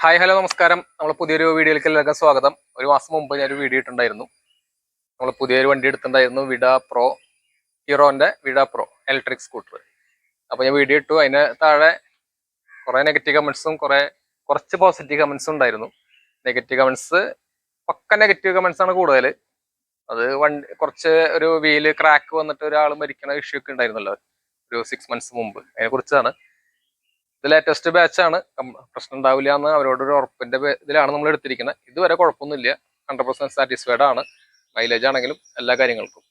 Hi hello നമസ്കാരം. നമ്മൾ പുതിയൊരു വീഡിയോയിലേക്ക് എല്ലാവർക്കും സ്വാഗതം. ഒരു മാസം മുമ്പ് ഞാനൊരു വീഡിയോ ഇട്ടുണ്ടായിരുന്നു നമ്മൾ പുതിയൊരു വണ്ടി എടുത്തിട്ടുണ്ടായിരുന്നു വിഡ പ്രോ ഹീറോന്റെ വിഡ പ്രോ ഇലക്ട്രിക് സ്കൂട്ടർ അപ്പോൾ ഞാൻ വീഡിയോ ഇട്ടു. അതിന് താഴെ കുറേ നെഗറ്റീവ് കമൻസും കുറേ കുറച്ച് പോസിറ്റീവ് കമൻസും ഉണ്ടായിരുന്നു. നെഗറ്റീവ് കമൻസ് പക്ക നെഗറ്റീവ് കമൻസ് ആണ് കൂടുതൽ അത് വണ്ടി കുറച്ച് ഒരു വീൽ ക്രാക്ക് വന്നിട്ട് ഒരാൾ മരിക്കണ ഇഷ്യൂ ഒക്കെ ഉണ്ടായിരുന്നല്ലോ. ഒരു സിക്സ് മന്ത്സ് മുമ്പ്. അതിനെ കുറിച്ചാണ് ഇത് ലേറ്റസ്റ്റ് ബാച്ചാണ് പ്രശ്നം ഉണ്ടാവില്ല എന്ന് അവരോട് ഒരു ഉറപ്പിന്റെ ഇതിലാണ് നമ്മൾ എടുത്തിരിക്കുന്നത്. ഇതുവരെ കുഴപ്പമൊന്നുമില്ല. ഹൺഡ്രഡ് പെർസെന്റ് സാറ്റിസ്ഫൈഡ് ആണ്. മൈലേജ് ആണെങ്കിലും എല്ലാ കാര്യങ്ങൾക്കും.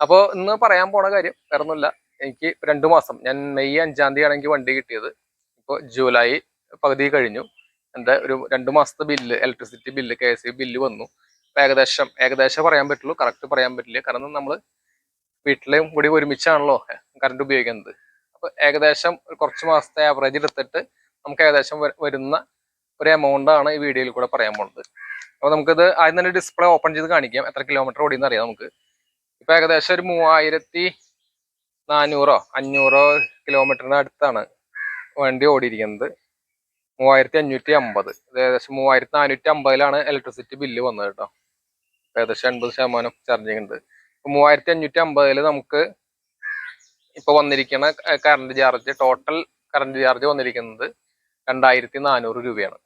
അപ്പോൾ ഇന്ന് പറയാൻ പോണ കാര്യം വേറൊന്നുമില്ല. എനിക്ക് രണ്ടു മാസം ഞാൻ മെയ് അഞ്ചാം തീയതി ആണെങ്കിൽ എനിക്ക് വണ്ടി കിട്ടിയത്. ഇപ്പോൾ ജൂലൈ പകുതി കഴിഞ്ഞു. എന്റെ ഒരു രണ്ട് മാസത്തെ bill electricity bill K S bill വന്നു. ഏകദേശം ഏകദേശം പറയാൻ പറ്റുള്ളൂ. കറക്റ്റ് പറയാൻ പറ്റില്ല. കാരണം നമ്മൾ വീട്ടിലെയും കൂടി ഒരുമിച്ചാണല്ലോ കറണ്ട് ഉപയോഗിക്കുന്നത്. ഏകദേശം കുറച്ച് മാസത്തെ ആവറേജ് എടുത്തിട്ട് നമുക്ക് ഏകദേശം വരുന്ന ഒരു എമൗണ്ട് ആണ് ഈ വീഡിയോയിൽ കൂടെ പറയാൻ പോകുന്നത് അപ്പൊ നമുക്കിത് ആദ്യം തന്നെ ഡിസ്പ്ലേ ഓപ്പൺ ചെയ്ത് കാണിക്കാം. എത്ര കിലോമീറ്റർ ഓടിയെന്ന് അറിയാം നമുക്ക്. ഇപ്പൊ ഏകദേശം ഒരു മൂവായിരത്തി നാനൂറോ അഞ്ഞൂറോ കിലോമീറ്ററിന് അടുത്താണ് വണ്ടി ഓടിയിരിക്കുന്നത്. മൂവായിരത്തി അഞ്ഞൂറ്റി അമ്പത്. ഏകദേശം മൂവായിരത്തി നാനൂറ്റി അമ്പതിലാണ് ഇലക്ട്രിസിറ്റി ബില്ല് വന്നത് കേട്ടോ. ഏകദേശം എൺപത് ശതമാനം ചാർജിങ് ഉണ്ട്. മൂവായിരത്തി അഞ്ഞൂറ്റി അമ്പതിൽ നമുക്ക് ഇപ്പൊ വന്നിരിക്കുന്ന current charge total current charge വന്നിരിക്കുന്നത് രണ്ടായിരത്തി നാനൂറ് രൂപയാണ്.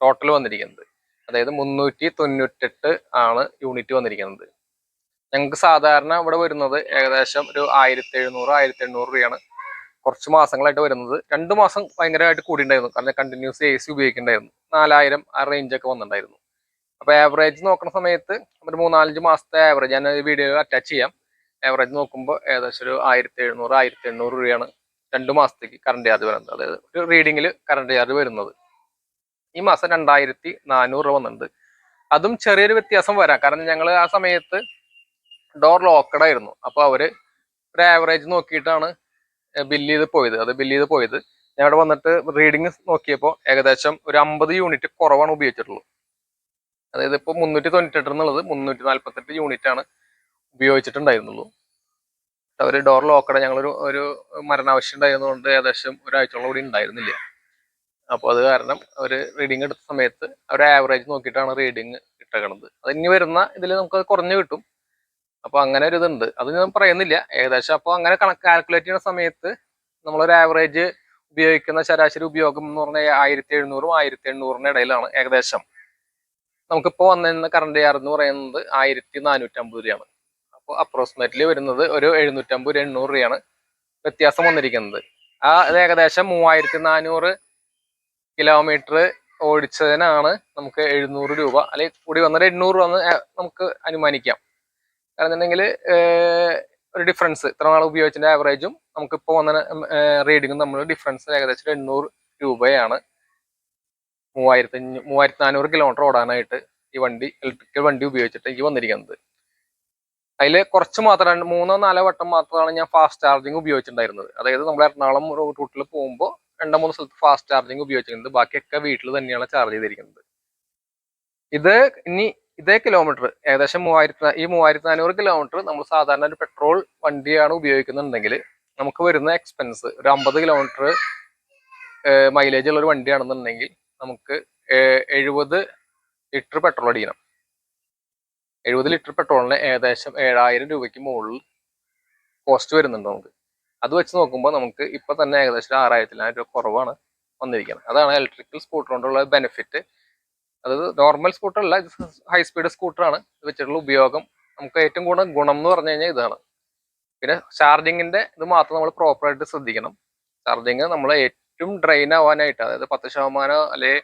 ടോട്ടൽ വന്നിരിക്കുന്നത്. അതായത് മുന്നൂറ്റി തൊണ്ണൂറ്റെട്ട് ആണ് യൂണിറ്റ് വന്നിരിക്കുന്നത്. ഞങ്ങൾക്ക് സാധാരണ ഇവിടെ വരുന്നത് ഏകദേശം ഒരു ആയിരത്തി എഴുന്നൂറ് ആയിരത്തി എണ്ണൂറ് രൂപയാണ്. കുറച്ച് മാസങ്ങളായിട്ട് വരുന്നത്. രണ്ട് മാസം ഭയങ്കരമായിട്ട് കൂടിയിട്ടുണ്ടായിരുന്നു. കാരണം കണ്ടിന്യൂസ് എ സി ഉപയോഗിക്കുന്നുണ്ടായിരുന്നു. നാലായിരം ആ റേഞ്ച് ഒക്കെ വന്നിട്ടുണ്ടായിരുന്നു. അപ്പൊ ആവറേജ് നോക്കുന്ന സമയത്ത് ഒരു മൂന്നാലഞ്ച് മാസത്തെ ആവറേജ് ഞാൻ വീഡിയോ അറ്റാച്ച് ചെയ്യാം. ആവറേജ് നോക്കുമ്പോൾ ഏകദേശം ഒരു ആയിരത്തി എഴുന്നൂറ് ആയിരത്തി എണ്ണൂറ് രൂപയാണ് രണ്ട് മാസത്തേക്ക് കറണ്ട് ചാർജ് വരുന്നത്. അതായത് ഒരു റീഡിങ്ങിൽ കറണ്ട് ചാർജ് വരുന്നത്. ഈ മാസം രണ്ടായിരത്തി നാനൂറ് രൂപ വന്നിട്ടുണ്ട്. അതും ചെറിയൊരു വ്യത്യാസം വരാം. കാരണം ഞങ്ങൾ ആ സമയത്ത് ഡോർ ലോക്കഡ് ആയിരുന്നു. അപ്പോൾ അവർ ഒരു ആവറേജ് നോക്കിയിട്ടാണ് ബില്ല് ചെയ്ത് പോയത്. അത് ബില്ല് ചെയ്ത് പോയത്. ഞാൻ ഇവിടെ വന്നിട്ട് റീഡിങ് നോക്കിയപ്പോൾ ഏകദേശം ഒരു അമ്പത് യൂണിറ്റ് കുറവാണ് ഉപയോഗിച്ചിട്ടുള്ളൂ അതായത് ഇപ്പോൾ മുന്നൂറ്റി തൊണ്ണൂറ്റെട്ട് എന്നുള്ളത് മുന്നൂറ്റി നാൽപ്പത്തെട്ട് യൂണിറ്റ് ആണ് ഉപയോഗിച്ചിട്ടുണ്ടായിരുന്നുള്ളൂ. അവർ ഡോർ ലോക്കടെ ഞങ്ങളൊരു ഒരു മരണാവശ്യം ഉണ്ടായിരുന്നതുകൊണ്ട് ഏകദേശം ഒരാഴ്ചയോളം കൂടി ഉണ്ടായിരുന്നില്ല. അപ്പോൾ അത് കാരണം അവർ റീഡിങ് എടുത്ത സമയത്ത് അവർ ആവറേജ് നോക്കിയിട്ടാണ് റീഡിങ് ഇട്ടേക്കണത്. അത് ഇനി വരുന്ന ഇതിൽ നമുക്ക് കുറഞ്ഞു കിട്ടും. അപ്പോൾ അങ്ങനെ ഒരു ഇതുണ്ട്. അത് ഞാൻ പറയുന്നില്ല. ഏകദേശം അപ്പോൾ അങ്ങനെ കണക്ക് കാൽക്കുലേറ്റ് ചെയ്യുന്ന സമയത്ത് നമ്മളൊരു ആവറേജ് ഉപയോഗിക്കുന്ന ശരാശരി ഉപയോഗം എന്ന് പറഞ്ഞാൽ ആയിരത്തി എഴുന്നൂറും ആയിരത്തി എണ്ണൂറിന് ഇടയിലാണ് ഏകദേശം. നമുക്കിപ്പോൾ വന്നിരുന്ന കറണ്ട് ചാർജ് എന്ന് പറയുന്നത് ആയിരത്തി നാനൂറ്റമ്പത് രൂപയാണ്. അപ്രോക്സിമേറ്റ്ലി വരുന്നത് ഒരു എഴുന്നൂറ്റമ്പത് എണ്ണൂറ് രൂപയാണ് വ്യത്യാസം വന്നിരിക്കുന്നത്. ആ അത് ഏകദേശം മൂവായിരത്തി നാനൂറ് കിലോമീറ്റർ ഓടിച്ചതിനാണ് നമുക്ക് എഴുന്നൂറ് രൂപ അല്ലെങ്കിൽ കൂടി വന്നത് എണ്ണൂറ് രൂപ നമുക്ക് അനുമാനിക്കാം. കാരണം എന്നുണ്ടെങ്കിൽ ഒരു ഡിഫറൻസ് ഇത്ര നാൾ ഉപയോഗിച്ചതിന്റെ ആവറേജും നമുക്കിപ്പോൾ വന്ന റീഡിങ്ങും നമ്മൾ ഡിഫറൻസ് ഏകദേശം എണ്ണൂറ് രൂപയാണ്. മൂവായിരത്തി മൂവായിരത്തി നാനൂറ് കിലോമീറ്റർ ഓടാനായിട്ട് ഈ വണ്ടി ഇലക്ട്രിക്കൽ വണ്ടി ഉപയോഗിച്ചിട്ട് എനിക്ക് വന്നിരിക്കുന്നത്. അതിൽ കുറച്ച് മാത്രം മൂന്നോ നാലോ വട്ടം മാത്രമാണ് ഞാൻ ഫാസ്റ്റ് ചാർജിങ് ഉപയോഗിച്ചിട്ടുണ്ടായിരുന്നത്. അതായത് നമ്മൾ എറണാകുളം റൂട്ടിൽ പോകുമ്പോൾ രണ്ടോ മൂന്ന് സ്ഥലത്ത് ഫാസ്റ്റ് ചാർജിങ് ഉപയോഗിച്ചിട്ടുണ്ട്. ബാക്കിയൊക്കെ വീട്ടിൽ തന്നെയാണ് ചാർജ് ചെയ്തിരിക്കുന്നത്. ഇത് ഇനി ഇതേ കിലോമീറ്റർ ഏകദേശം മൂവായിരത്തി ഈ മൂവായിരത്തി നാനൂറ് കിലോമീറ്റർ നമ്മൾ സാധാരണ ഒരു പെട്രോൾ വണ്ടിയാണ് ഉപയോഗിക്കുന്നുണ്ടെങ്കിൽ നമുക്ക് വരുന്ന എക്സ്പെൻസ് ഒരു അമ്പത് കിലോമീറ്റർ മൈലേജ് ഉള്ള ഒരു വണ്ടിയാണെന്നുണ്ടെങ്കിൽ നമുക്ക് എഴുപത് ലിറ്റർ പെട്രോൾ അടിക്കണം. എഴുപത് ലിറ്റർ പെട്രോളിന് ഏകദേശം ഏഴായിരം രൂപയ്ക്ക് മുകളിൽ കോസ്റ്റ് വരുന്നുണ്ട് നമുക്ക്. അത് വെച്ച് നോക്കുമ്പോൾ നമുക്ക് ഇപ്പം തന്നെ ഏകദേശം ആറായിരത്തിലായിരം രൂപ കുറവാണ് വന്നിരിക്കുന്നത്. അതാണ് ഇലക്ട്രിക്കൽ സ്കൂട്ടർ കൊണ്ടുള്ള ബെനിഫിറ്റ് അത് നോർമൽ സ്കൂട്ടറല്ല ഇത് ഹൈ സ്പീഡ് സ്കൂട്ടറാണ് ഇത് വെച്ചിട്ടുള്ള ഉപയോഗം നമുക്ക് ഏറ്റവും കൂടുതൽ ഗുണം എന്ന് പറഞ്ഞു കഴിഞ്ഞാൽ ഇതാണ്. പിന്നെ ചാർജിങ്ങിന്റെ ഇത് മാത്രം നമ്മൾ പ്രോപ്പറായിട്ട് ശ്രദ്ധിക്കണം. ചാർജിങ് നമ്മൾ ഏറ്റവും ഡ്രെയിൻ ആവാനായിട്ട് അതായത് പത്ത് ശതമാനം അല്ലെങ്കിൽ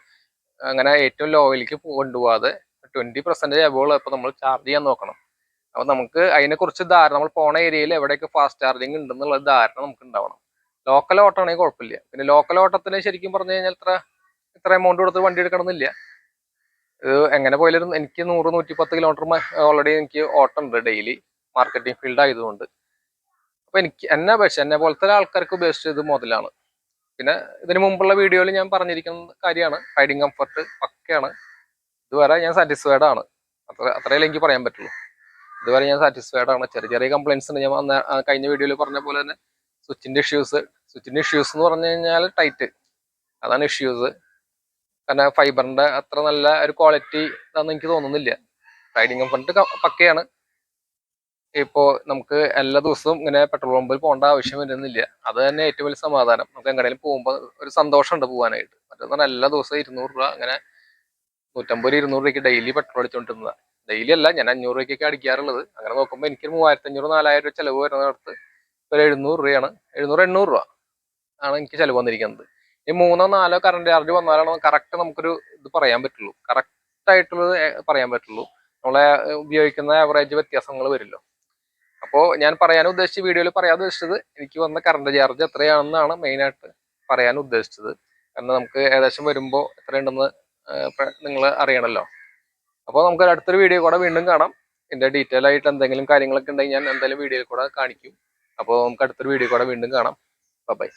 അങ്ങനെ ഏറ്റവും ലോയിലേക്ക് കൊണ്ടുപോകാതെ ട്വന്റി പെർസെന്റേജ് അബോൾ ഇപ്പൊ നമ്മൾ ചാർജ് ചെയ്യാൻ നോക്കണം. അപ്പൊ നമുക്ക് അതിനെ കുറിച്ച് ധാരണ നമ്മൾ പോണ ഏരിയയിൽ എവിടെയൊക്കെ ഫാസ്റ്റ് ചാർജിങ് ഉണ്ടെന്നുള്ള ധാരണ നമുക്ക് ഉണ്ടാവണം. ലോക്കൽ ഓട്ടം ആണെങ്കിൽ കുഴപ്പമില്ല. പിന്നെ ലോക്കൽ ഓട്ടത്തിന് ശരിക്കും പറഞ്ഞു കഴിഞ്ഞാൽ ഇത്ര ഇത്ര എമൗണ്ട് കൊടുത്ത് വണ്ടി എടുക്കണമെന്നില്ല. ഇത് എങ്ങനെ പോയാലും എനിക്ക് നൂറ് നൂറ്റി പത്ത് കിലോമീറ്റർ ഓൾറെഡി എനിക്ക് ഓട്ടം ഉണ്ട് ഡെയിലി മാർക്കറ്റിംഗ് ഫീൽഡ് ആയതുകൊണ്ട്. അപ്പൊ എനിക്ക് എന്നെ അപേക്ഷിച്ച് എന്നെ പോലത്തെ ആൾക്കാർക്ക് ഉപേക്ഷിച്ച് ഇത് മുതലാണ്. പിന്നെ ഇതിന് മുമ്പുള്ള വീഡിയോയിൽ ഞാൻ പറഞ്ഞിരിക്കുന്ന കാര്യമാണ്. റൈഡിങ് കംഫർട്ട് പക്കയാണ് ഇതുവരെ ഞാൻ സാറ്റിസ്ഫൈഡ് ആണ്. അത്ര അത്രയല്ലേ എനിക്ക് പറയാൻ പറ്റുള്ളൂ. ഇതുവരെ ഞാൻ സാറ്റിസ്ഫൈഡ് ആണ്. ചെറിയ ചെറിയ കംപ്ലൈൻസ് ഉണ്ട്. ഞാൻ കഴിഞ്ഞ വീഡിയോയിൽ പറഞ്ഞ പോലെ തന്നെ സ്വിച്ചിന്റെ ഇഷ്യൂസ് സ്വിച്ചിന്റെ ഇഷ്യൂസ് എന്ന് പറഞ്ഞു കഴിഞ്ഞാൽ ടൈറ്റ് അതാണ് ഇഷ്യൂസ് കാരണം ഫൈബറിന്റെ അത്ര നല്ല ഒരു ക്വാളിറ്റി ഇതാണെന്ന് എനിക്ക് തോന്നുന്നില്ല. റൈഡിങ് കംഫർട്ട് പക്കയാണ്. ഇപ്പോ നമുക്ക് എല്ലാ ദിവസവും ഇങ്ങനെ പെട്രോൾ പമ്പിൽ പോകേണ്ട ആവശ്യം വരുന്നില്ല. അത് തന്നെ ഏറ്റവും വലിയ സമാധാനം. നമുക്ക് എങ്ങനെയും പോകുമ്പോൾ ഒരു സന്തോഷമുണ്ട് പോകാനായിട്ട് മറ്റൊന്നാണ് എല്ലാ ദിവസവും ഇരുന്നൂറ് രൂപ അങ്ങനെ നൂറ്റമ്പത് ഇരുന്നൂറ് രൂപയ്ക്ക് ഡെയിലി പെട്രോൾ അടിച്ചുകൊണ്ടിരുന്നത് ഡെയിലി അല്ല ഞാൻ അഞ്ഞൂറ് രൂപയ്ക്കൊക്കെ അടിക്കാറുള്ളത്. അങ്ങനെ നോക്കുമ്പോൾ എനിക്ക് മൂവായിരത്തി അഞ്ഞൂറ് നാലായിരം രൂപ ചിലവ് വരുന്നിടത്ത് ഒരു എഴുന്നൂറ് രൂപയാണ്. എഴുന്നൂറ് എണ്ണൂറ് രൂപ ആണ് എനിക്ക് ചിലവ് വന്നിരിക്കുന്നത്. ഈ മൂന്നോ നാലോ കറണ്ട് ചാർജ് വന്നാലാണ് കറക്റ്റ് നമുക്കൊരു ഇത് പറയാൻ പറ്റുള്ളൂ. കറക്റ്റ് ആയിട്ടുള്ളത് പറയാൻ പറ്റുള്ളൂ. നമ്മളെ ഉപയോഗിക്കുന്ന ആവറേജ് വ്യത്യാസങ്ങൾ വരില്ലോ അപ്പോൾ ഞാൻ പറയാൻ ഉദ്ദേശിച്ച വീഡിയോയിൽ പറയാൻ ഉദ്ദേശിച്ചത് എനിക്ക് വന്ന കറണ്ട് ചാർജ് എത്രയാണെന്നാണ് മെയിനായിട്ട് പറയാൻ ഉദ്ദേശിച്ചത്. കാരണം നമുക്ക് ഏകദേശം വരുമ്പോൾ എത്രയുണ്ടെന്ന് നിങ്ങൾ അറിയണമല്ലോ അപ്പോൾ നമുക്ക് അടുത്തൊരു വീഡിയോ കൂടെ വീണ്ടും കാണാം. ഇതിന്റെ ഡീറ്റെയിൽ ആയിട്ട് എന്തെങ്കിലും കാര്യങ്ങളൊക്കെ ഉണ്ടെങ്കിൽ ഞാൻ എന്തായാലും വീഡിയോയിൽ കൂടെ കാണിക്കും. അപ്പോൾ നമുക്ക് അടുത്തൊരു വീഡിയോ കൂടെ വീണ്ടും കാണാം. ബൈ